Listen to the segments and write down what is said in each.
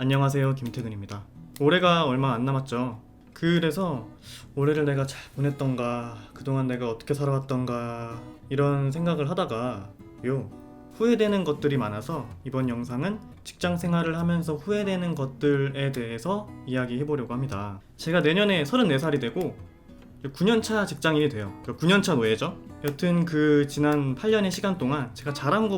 안녕하세요 김태근입니다. 올해가 얼마 안 남았죠. 그래서 올해를 내가 잘 보냈던가 그동안 내가 어떻게 살아왔던가 이런 생각을 하다가 요 후회되는 것들이 많아서 이번 영상은 직장 생활을 하면서 후회되는 것들에 대해서 이야기해 보려고 합니다. 제가 내년에 34살이 되고 9년차 직장인이 돼요. 9년차 노예죠. 여튼 그 지난 8년의 시간 동안 제가 잘한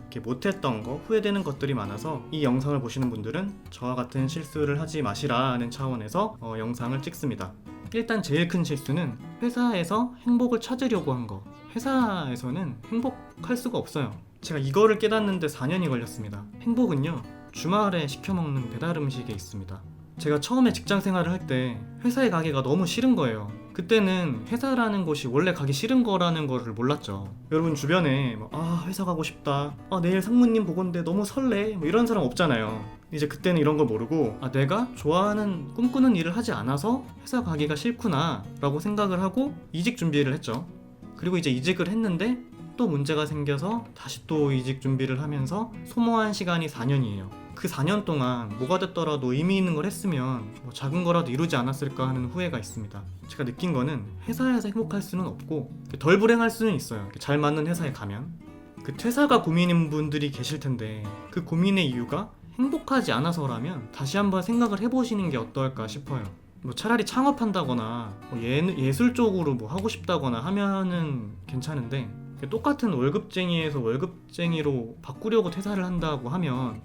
이렇게 못했던 거, 후회되는 것들이 많아서 이 영상을 보시는 분들은 저와 같은 실수를 하지 마시라는 차원에서 어, 영상을 찍습니다. 일단 제일 큰 실수는 회사에서 행복을 찾으려고 한 거. 회사에서는 행복할 수가 없어요. 제가 이거를 깨닫는데 4년이 걸렸습니다. 행복은요, 주말에 시켜먹는 배달 음식에 있습니다. 제가 처음에 직장 생활을 할 때 회사에 가기가 너무 싫은 거예요. 그때는 회사라는 곳이 원래 가기 싫은 거라는 거를 몰랐죠. 여러분 주변에 뭐, 아 회사 가고 싶다. 아 내일 상무님 보건데 너무 설레. 뭐 이런 사람 없잖아요. 이제 그때는 이런 걸 모르고 아 내가 좋아하는 꿈꾸는 일을 하지 않아서 회사 가기가 싫구나라고 생각을 하고 이직 준비를 했죠. 그리고 이제 이직을 했는데 또 문제가 생겨서 다시 또 이직 준비를 하면서 소모한 시간이 4년이에요. 그 4년 동안 뭐가 됐더라도 의미 있는 걸 했으면 뭐 작은 거라도 이루지 않았을까 하는 후회가 있습니다. 제가 느낀 거는 회사에서 행복할 수는 없고 덜 불행할 수는 있어요. 잘 맞는 회사에 가면 그 퇴사가 고민인 분들이 계실 텐데 그 고민의 이유가 행복하지 않아서라면 다시 한번 생각을 해보시는 게 어떨까 싶어요. 뭐 차라리 창업한다거나 뭐 예, 예술 쪽으로 뭐 하고 싶다거나 하면은 괜찮은데 똑같은 월급쟁이에서 월급쟁이로 바꾸려고 퇴사를 한다고 하면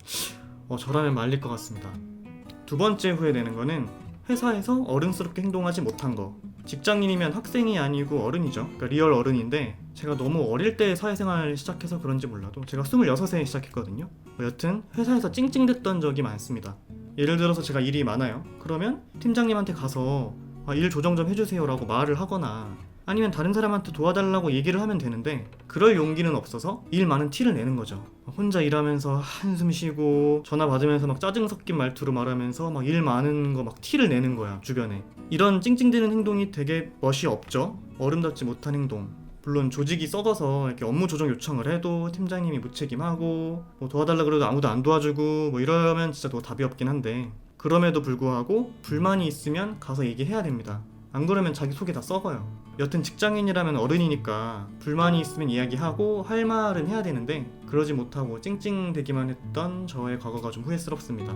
어, 저라면 말릴 것 같습니다. 두 번째 후회되는 거는 회사에서 어른스럽게 행동하지 못한 거. 직장인이면 학생이 아니고 어른이죠. 그러니까 리얼 어른인데 제가 너무 어릴 때 사회생활 시작해서 그런지 몰라도 제가 26세 시작했거든요. 뭐 여튼 회사에서 찡찡댔던 적이 많습니다. 예를 들어서 제가 일이 많아요. 그러면 팀장님한테 가서 아, 일 조정 좀 해주세요라고 말을 하거나 아니면 다른 사람한테 도와달라고 얘기를 하면 되는데 그럴 용기는 없어서 일 많은 티를 내는 거죠. 혼자 일하면서 한숨 쉬고 전화 받으면서 막 짜증 섞인 말투로 말하면서 막 일 많은 거 막 티를 내는 거야 주변에. 이런 찡찡대는 행동이 되게 멋이 없죠. 어른답지 못한 행동. 물론 조직이 썩어서 이렇게 업무 조정 요청을 해도 팀장님이 무책임하고 뭐 도와달라 그래도 아무도 안 도와주고 뭐 이러면 진짜 또 답이 없긴 한데 그럼에도 불구하고 불만이 있으면 가서 얘기해야 됩니다. 안 그러면 자기 속이 다 썩어요. 여튼 직장인이라면 어른이니까 불만이 있으면 이야기하고 할 말은 해야 되는데 그러지 못하고 찡찡대기만 했던 저의 과거가 좀 후회스럽습니다.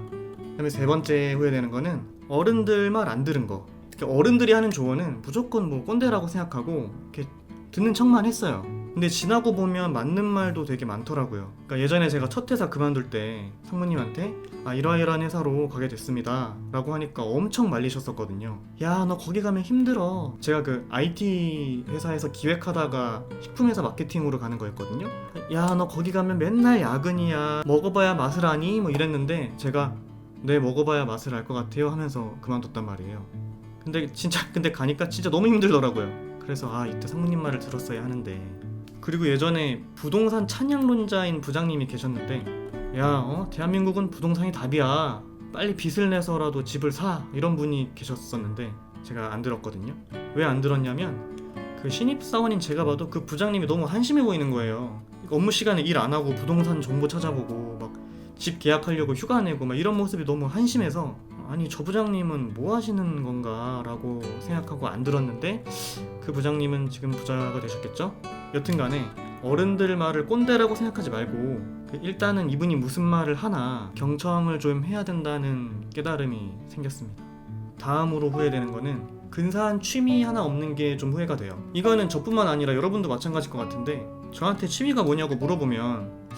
그다음에 세 번째 후회되는 거는 어른들 말 안 들은 거. 어른들이 하는 조언은 무조건 뭐 꼰대라고 생각하고 이렇게 듣는 척만 했어요. 근데 지나고 보면 맞는 말도 되게 많더라고요. 그러니까 예전에 제가 첫 회사 그만둘 때 상무님한테 아 이러이러한 회사로 가게 됐습니다. 라고 하니까 엄청 말리셨었거든요. 야 너 거기 가면 힘들어. 제가 그 IT 회사에서 기획하다가 식품회사 마케팅으로 가는 거였거든요. 야 너 거기 가면 맨날 야근이야. 먹어봐야 맛을 아니? 뭐 이랬는데 제가 네 먹어봐야 맛을 알 것 같아요 하면서 그만뒀단 말이에요. 근데 진짜 근데 가니까 진짜 너무 힘들더라고요. 그래서 아 이때 상무님 말을 들었어야 하는데 그리고 예전에 부동산 찬양론자인 부장님이 계셨는데 야 어? 대한민국은 부동산이 답이야. 빨리 빚을 내서라도 집을 사. 이런 분이 계셨었는데 제가 안 들었거든요. 왜 안 들었냐면 그 신입사원인 제가 봐도 그 부장님이 너무 한심해 보이는 거예요. 업무 시간에 일 안 하고 부동산 정보 찾아보고 막 집 계약하려고 휴가 내고 막 이런 모습이 너무 한심해서 아니 저 부장님은 뭐 하시는 건가 라고 생각하고 안 들었는데 그 부장님은 지금 부자가 되셨겠죠? 여튼간에 어른들 말을 꼰대라고 생각하지 말고 그 일단은 이분이 무슨 말을 하나 경청을 좀 해야 된다는 깨달음이 생겼습니다. 다음으로 후회되는 거는 근사한 취미 하나 없는 게 좀 후회가 돼요. 이거는 저뿐만 아니라 여러분도 마찬가지일 것 같은데 저한테 취미가 뭐냐고 물어보면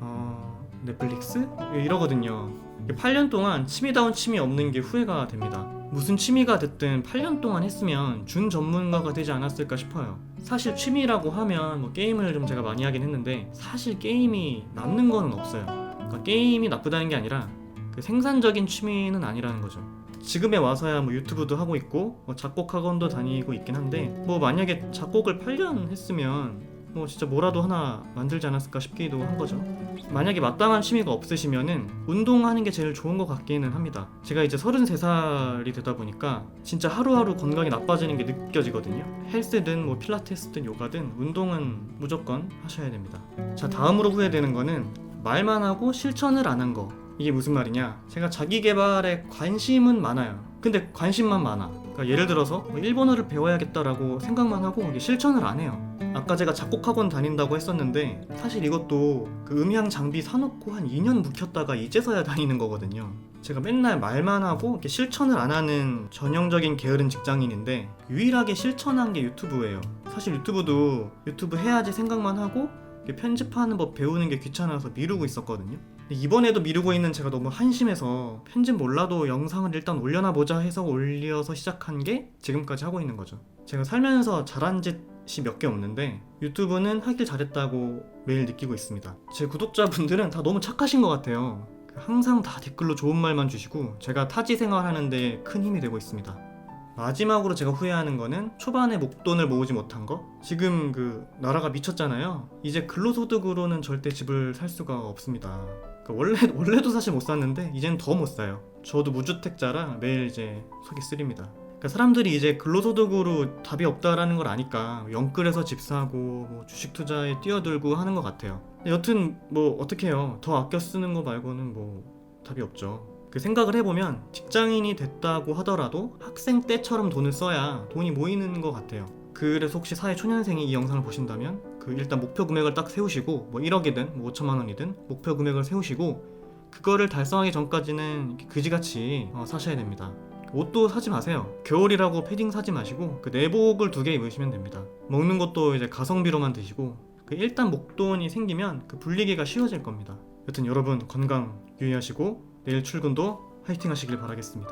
어, 넷플릭스 이러거든요. 8년 동안 취미다운 취미 없는 게 후회가 됩니다. 무슨 취미가 됐든 8년 동안 했으면 준 전문가가 되지 않았을까 싶어요. 사실 취미라고 하면 뭐 게임을 좀 제가 많이 하긴 했는데 사실 게임이 남는 거는 없어요. 그러니까 게임이 나쁘다는 게 아니라 그 생산적인 취미는 아니라는 거죠. 지금에 와서야 뭐 유튜브도 하고 있고 뭐 작곡 학원도 다니고 있긴 한데 뭐 만약에 작곡을 8년 했으면 뭐 진짜 뭐라도 하나 만들지 않았을까 싶기도 한 거죠. 만약에 마땅한 취미가 없으시면은 운동하는 게 제일 좋은 것 같기는 합니다. 제가 이제 33살이 되다 보니까 진짜 하루하루 건강이 나빠지는 게 느껴지거든요. 헬스든 뭐 필라테스든 요가든 운동은 무조건 하셔야 됩니다. 자, 다음으로 후회되는 거는 말만 하고 실천을 안 한 거. 이게 무슨 말이냐? 제가 자기 개발에 관심은 많아요. 근데 관심만 많아. 그러니까 예를 들어서 뭐 일본어를 배워야겠다라고 생각만 하고 실천을 안 해요. 아까 제가 작곡학원 다닌다고 했었는데 사실 이것도 그 음향 장비 사놓고 한 2년 묵혔다가 이제서야 다니는 거거든요. 제가 맨날 말만 하고 이렇게 실천을 안 하는 전형적인 게으른 직장인인데 유일하게 실천한 게 유튜브예요. 사실 유튜브도 유튜브 해야지 생각만 하고 편집하는 법 배우는 게 귀찮아서 미루고 있었거든요. 이번에도 미루고 있는 제가 너무 한심해서 편집 몰라도 영상을 일단 올려나 보자 해서 올려서 시작한 게 지금까지 하고 있는 거죠. 제가 살면서 잘한 짓이 몇 개 없는데 유튜브는 하길 잘했다고 매일 느끼고 있습니다. 제 구독자분들은 다 너무 착하신 것 같아요. 항상 다 댓글로 좋은 말만 주시고 제가 타지 생활하는데 큰 힘이 되고 있습니다. 마지막으로 제가 후회하는 거는 초반에 목돈을 모으지 못한 거. 지금 그 나라가 미쳤잖아요. 이제 근로소득으로는 절대 집을 살 수가 없습니다. 그러니까 원래 원래도 사실 못 샀는데 이젠 더못 사요. 저도 무주택자라 매일 이제 속이 쓰립니다. 그러니까 사람들이 이제 근로소득으로 답이 없다라는 걸 아니까 영끌에서 집 사고 뭐 주식 투자에 뛰어들고 하는 것 같아요. 여튼 뭐 어떻게 해요? 더 아껴 쓰는 거 말고는 뭐 답이 없죠. 그 생각을 해보면 직장인이 됐다고 하더라도 학생 때처럼 돈을 써야 돈이 모이는 것 같아요. 그래서 혹시 사회 초년생이 이 영상을 보신다면 그 일단 목표 금액을 딱 세우시고 뭐 1억이든 뭐 5천만 원이든 목표 금액을 세우시고 그거를 달성하기 전까지는 그지같이 어, 사셔야 됩니다. 옷도 사지 마세요. 겨울이라고 패딩 사지 마시고 그 내복을 두 개 입으시면 됩니다. 먹는 것도 이제 가성비로만 드시고 그 일단 목돈이 생기면 그 불리기가 쉬워질 겁니다. 여튼 여러분 건강 유의하시고 내일 출근도 화이팅 하시길 바라겠습니다.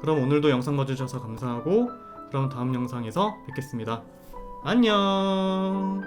그럼 오늘도 영상 봐주셔서 감사하고 그럼 다음 영상에서 뵙겠습니다. 안녕